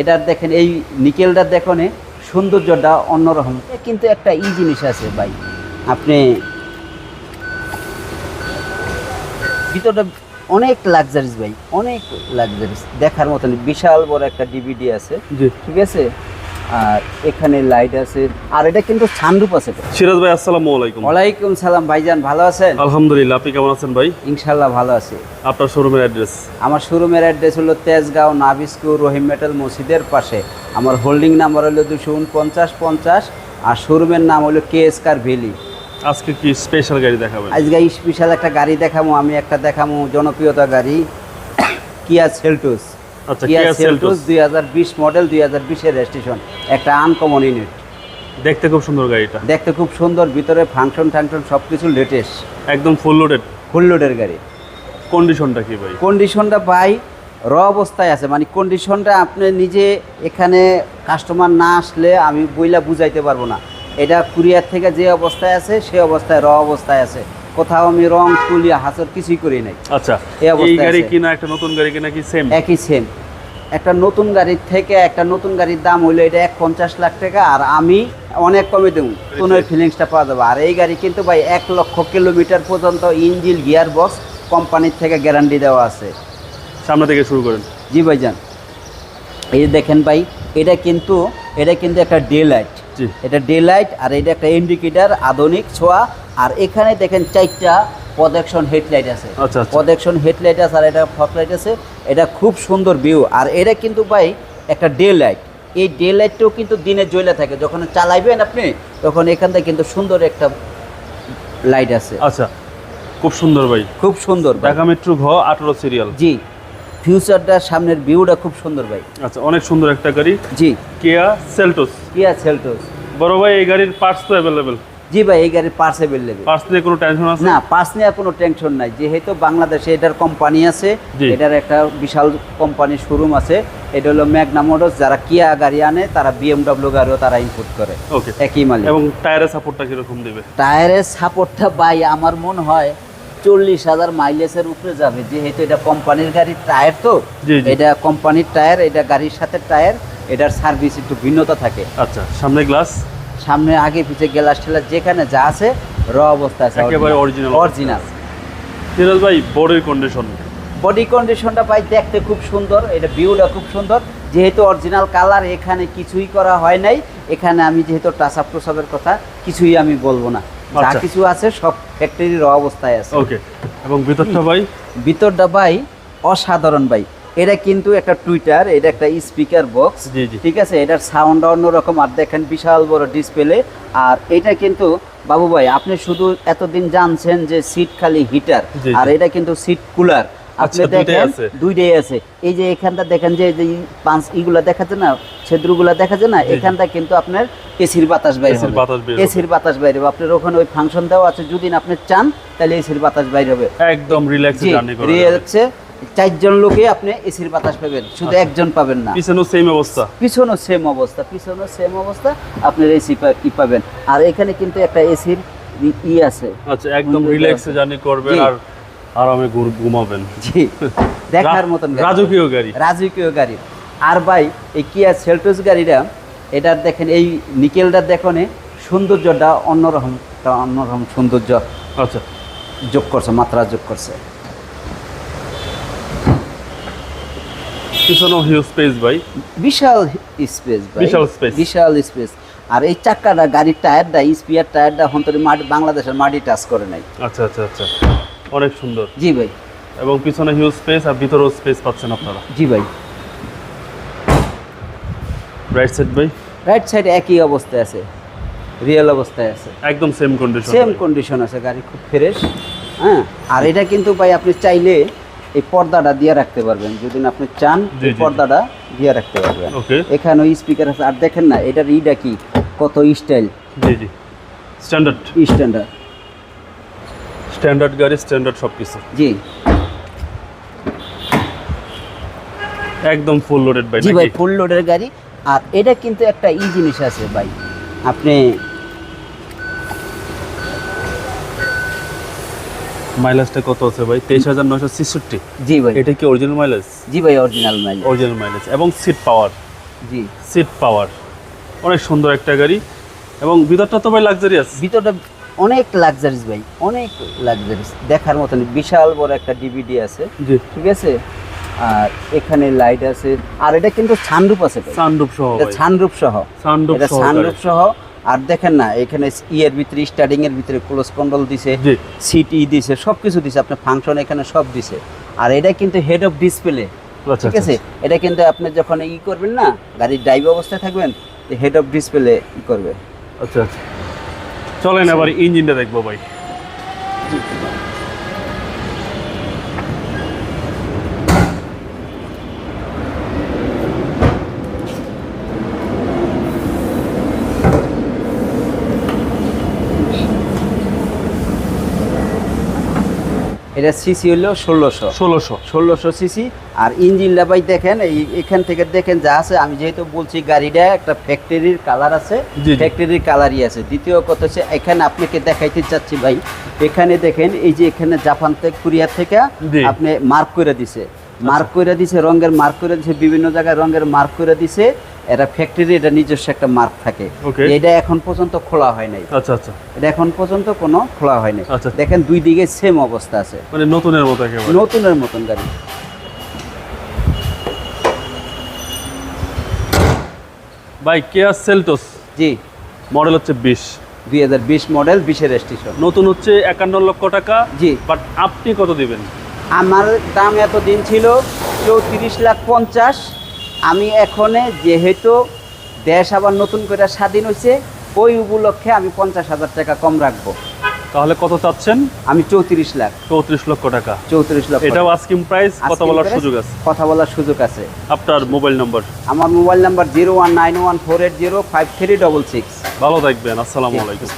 এটার দেখেন এই নিকেলটা দেখুন সৌন্দর্যটা অন্যরকম। কিন্তু একটা ই জিনিস আছে ভাই। আপনি ভিতরটা অনেক লাক্সারিস ভাই অনেক লাক্সারিস দেখার মতন বিশাল বড় একটা ডিভিডি আছে। ঠিক আছে? আর এখানে লাইট আছে। আর এটা কিন্তু সানরূপ আছে সিরাজ ভাই আসসালামু আলাইকুম। ওয়ালাইকুম সালাম ভাইজান ভালো আছেন? আলহামদুলিল্লাহ আপনি কেমন আছেন ভাই? ইনশাল্লাহ ভালো আছি। আপনার শোরুমের অ্যাড্রেস আমার শোরুমের অ্যাড্রেস হলো তেজগাঁও নাবিস্কু রহিম মেটাল মসজিদের পাশে। আমার হোল্ডিং নাম্বার হলো দুশো উনপঞ্চাশ পঞ্চাশ আর শোরুমের নাম হলো কে এস কার ভ্যালি। আজকে কি স্পেশাল গাড়ি দেখাবেন? আজকে স্পেশাল একটা গাড়ি দেখাবো আমি একটা দেখাবো জনপ্রিয়তা গাড়ি কিয়া সেলটুস কিয়া কিয়া সেলটোস দুই হাজার বিশ মডেল দুই হাজার বিশের রেজিস্ট্রেশন একটা আনকমন ইউনিট দেখতে খুব সুন্দর গাড়িটা। দেখতে খুব সুন্দর ভিতরে ফাংশন টাংশন সব কিছু লেটেস্ট একদম ফুল লোডেড ফুল লোডের গাড়ি। কন্ডিশনটা কি ভাই? কন্ডিশনটা ভাই র অবস্থায় আছে। মানে কন্ডিশনটা আপনি নিজে এখানে কাস্টমার না আসলে আমি বইলা বুঝাইতে পারব না। এটা কুরিয়ার থেকে যে অবস্থায় আছে সে অবস্থায় র অবস্থায় আছে। কোথাও আমি রং তুলি হাসর কিছুই করি নাই। আচ্ছা এই গাড়ি কিনা একটা নতুন গাড়ি কিনা কি সেম একই সেম একটা নতুন গাড়ির থেকে একটা নতুন গাড়ির দাম হইল এটা এক পঞ্চাশ লাখ টাকা আর আমি অনেক কমে দেবো। নতুনের ফিলিংসটা পাওয়া যাবে। আর এই গাড়ি কিন্তু ভাই এক লক্ষ কিলোমিটার পর্যন্ত ইঞ্জিল গিয়ার বক্স কোম্পানির থেকে গ্যারান্টি দেওয়া আছে। সামনে থেকে শুরু করেন। জি ভাইজান। এই যে দেখেন ভাই এটা কিন্তু এটা কিন্তু একটা ডে লাইট এটা ডে লাইট আর এটা একটা ইন্ডিকেটার আধুনিক ছোঁয়া। আর এখানে দেখেন চারটা প্রজেকশন হেডলাইট আছে। আচ্ছা, আচ্ছা। প্রজেকশন হেডলাইট আছে আর এটা ফক লাইট আছে। এটা খুব সুন্দর ভিউ আর এটা কিন্তু ভাই একটা ডে লাইট এই ডে লাইটটাও কিন্তু দিনে জ্বলে থাকে। যখন চালাইবেন আপনি তখন এখান থেকে কিন্তু সুন্দর একটা লাইট আছে। আচ্ছা খুব সুন্দর ভাই। খুব সুন্দর ভাই। ঢাকা মেট্রো ঘ আঠারো সিরিয়াল জি। ফিউচারটা সামনের ভিউটা খুব সুন্দর ভাই। আচ্ছা অনেক সুন্দর একটা গাড়ি। জি। কেয়া সেলটোস কিয়া সেলটোস বড় ভাই এই গাড়ির পার্টস তো অ্যাভেলেবেল জি ভাই এই গাড়ির পার্স অ্যাভেলেবেল পার্টস নিয়ে কোনো টেনশন আছে? না পার্স নিয়ে কোনো টেনশন নাই। যেহেতু বাংলাদেশে এটার কোম্পানি আছে এটার একটা বিশাল কোম্পানির শোরুম আছে এটা হলো ম্যাগনা মোটরস যারা কিয়া গাড়ি আনে তারা বিএমডব্লিউ গাড়িও তারা ইম্পোর্ট করে। ওকে একই মালিক। এবং টায়ারের সাপোর্টটা কীরকম দেবে? টায়ারের সাপোর্টটা ভাই আমার মনে হয় চল্লিশ হাজার মাইলেজের উপরে যাবে। যেহেতু এটা কোম্পানির গাড়ির টায়ার তো। এটা কোম্পানির টায়ার এটা গাড়ির সাথে টায়ার এটার সার্ভিস একটু ভিন্নতা থাকে। আচ্ছা সামনে গ্লাস সামনে আগে পিছে গ্লাস টেলার যেখানে যা আছে র অবস্থা আছে একেবারে original অরিজিনাল সিরাজ ভাই বডির কন্ডিশন বডি কন্ডিশনটা ভাই দেখতে খুব সুন্দর এটা ভিউটা খুব সুন্দর। যেহেতু অরিজিনাল কালার এখানে কিছুই করা হয় নাই। এখানে আমি যেহেতু টাচ আপ কথা কিছুই আমি বলব না। যা আচ্ছা। কিছু আছে সব ফ্যাক্টরির র অবস্থায় আছে। ওকে এবং ভিতরটা ভাই? ভিতরটা ভাই অসাধারণ ভাই। এটা কিন্তু একটা টুইটার এটা একটা স্পিকার বক্স। ঠিক আছে? এটার সাউন্ড অন্যরকম আর দেখেন বিশাল বড় ডিসপ্লে আর এটা কিন্তু বাবু ভাই আপনি শুধু এতদিন জানছেন যে সিট খালি হিটার আর এটা কিন্তু সিট কুলার আপনি আচ্ছা, দুইটাই দেখেন দুইটাই আছে এই যে এখানটা দেখেন যে পাঁচ ইগুলা দেখা যায় না ছেদ্রগুলা দেখা যায় না। এখানটা কিন্তু আপনার এসির বাতাস বাইরে হবে। এসির বাতাস বাইরে হবে আপনার ওখানে ওই ফাংশন দেওয়া আছে যদি আপনি চান তাহলে এসির বাতাস বাইরে হবে একদম রিল্যাক্স জার্নি। চারজন লোকে আপনি এসির বাতাস পাবেন শুধু আচ্ছা। একজন পাবেন না পিছনেও সেম অবস্থা পিছনও সেম অবস্থা পিছনও সেম অবস্থা আপনার এসি কি পাবেন আর এখানে কিন্তু একটা এসির ই আছে আচ্ছা একদম রিল্যাক্সে। জার্নি করবেন আর আরামে ঘুমাবেন। জি দেখার মতন রাজকীয় গাড়ি। রাজকীয় গাড়ি। আর ভাই এই কিয়া সেলটোস গাড়িটা এটার দেখেন এই নিকেলটা দেখুন সৌন্দর্যটা অন্যরকম অন্যরকম সৌন্দর্য আচ্ছা। যোগ করছে মাত্রা যোগ করছে। পিছনেও হিউজ স্পেস ভাই। বিশাল স্পেস বিশাল space। বিশাল স্পেস আর এই চাকাটা গাড়ির টায়ারটা স্পিয়ার টায়ারটা হন্তরি মাটি বাংলাদেশের মাটি টাচ করে নাই। আচ্ছা আচ্ছা আচ্ছা। অনেক সুন্দর। জি ভাই। এবং পিছনে হিউজ স্পেস আর ভিতরেও স্পেস পাচ্ছেন আপনারা। জি ভাই। রাইট সাইড ভাই? রাইট সাইড একই অবস্থায় আছে। রিয়েল অবস্থায় আছে। একদম সেম কন্ডিশন সেম কন্ডিশন আছে গাড়ি খুব ফ্রেশ হ্যাঁ? আর এটা কিন্তু ভাই আপনি চাইলে এই পর্দাটা দিয়ে রাখতে পারবেন। যদি আপনি চান এই পর্দাটা দিয়ে রাখতে পারবেন। ওকে এখানে স্পিকার আছে। আর দেখেন না এটার ইটা কি? কত স্টাইল জি জি। স্ট্যান্ডার্ড স্ট্যান্ডার্ড স্ট্যান্ডার্ড গাড়ি স্ট্যান্ডার্ড সব কিছু জি। একদম ফুল লোডেড ভাই জি ভাই ফুল লোডের গাড়ি। আর এটা কিন্তু একটা ই জিনিস আছে ভাই। আপনি মাইলেজটা কত আছে ভাই? তেইশ হাজার নয়শো ছেষট্টি। জি ভাই। এটা কি অরিজিনাল মাইলেজ জি ভাই অরিজিনাল মাইল অরিজিনাল মাইলেজ এবং সিট পাওয়ার জি। সিট পাওয়ার অনেক সুন্দর একটা গাড়ি। এবং ভিতরটা তো ভাই লাক্সারিয়াস ভিতরটা অনেক লাক্সারিস ভাই অনেক লাক্সারিস দেখার মতন বিশাল বড় একটা ডিভিডি আছে ঠিক আছে? আর এখানে লাইট আছে আর এটা কিন্তু ছানরূপ আছে। সানরুফ সহ এটা ছানরূপ সহ। সানরুফ এটা সহ ছানরূপ সহ। আর দেখেন না এখানে ইয়ের ভিতরে স্টার্টিং এর ভিতরে ক্লোজ কন্ট্রোল দিছে সিটি দিছে সবকিছু দিছে আপনার ফাংশন এখানে সব দিছে। আর এটা কিন্তু হেড অফ ডিসপ্লে আচ্ছা ঠিক আছে? এটা কিন্তু আপনি যখন ই করবেন না গাড়ির ড্রাইভ অবস্থায় থাকবেন হেড অফ ডিসপ্লে ই করবে। আচ্ছা আচ্ছা। চলেন আবার ইঞ্জিনটা দেখব ভাই। এটা সিসি হলো ষোলোশো। ষোলোশো। ষোলোশো সিসি। আর ইঞ্জিনটা ভাই দেখেন এই এখান থেকে দেখেন যা আছে আমি যেহেতু বলছি গাড়িটা একটা ফ্যাক্টরির কালার আছে। ফ্যাক্টরির কালারই আছে। দ্বিতীয় কথা হচ্ছে এখানে আপনাকে দেখাইতে চাচ্ছি ভাই এখানে দেখেন এই যে এখানে জাপান থেকে কোরিয়া থেকে আপনি মার্ক করে দিছে। মার্ক করে দিছে রঙের মার্ক করে দিছে বিভিন্ন জায়গায় রঙের মার্ক করে দিছে। এটা ফ্যাক্টরি এটা নিজস্ব একটা মার্ক থাকে. এটা এখন পর্যন্ত খোলা হয় নাই। আচ্ছা আচ্ছা। এটা এখন পর্যন্ত কোনো খোলা হয় নাই। আচ্ছা। দেখেন দুই দিকে সেম অবস্থা আছে। মানে নতুনের মতো একেবারে। নতুনের মতন গাড়ি। ভাই কেয়া সেলটোস জি। মডেল হচ্ছে বিশ। দুই হাজার বিশ মডেল বিশের রেজিস্ট্রেশন নতুন হচ্ছে একান্ন লক্ষ টাকা জি। বাট আপনি কত দিবেন? আমার দাম এতদিন ছিল চৌত্রিশ লাখ পঞ্চাশ। আমি এখনে যেহেতু দেশ আবার নতুন করে স্বাধীন হয়েছে ওই উপলক্ষে আমি পঞ্চাশ হাজার টাকা কম রাখব। তাহলে কত চাচ্ছেন? আমি চৌত্রিশ লাখ। চৌত্রিশ লক্ষ টাকা। চৌত্রিশ লক্ষ। এটাও আস্কিম প্রাইস কথা বলার সুযোগ আছে। কথা বলার সুযোগ আছে। আপনার মোবাইল নাম্বার আমার mobile number zero one nine one four eight zero five three double six ভালো থাকবেন আসসালামু আলাইকুম।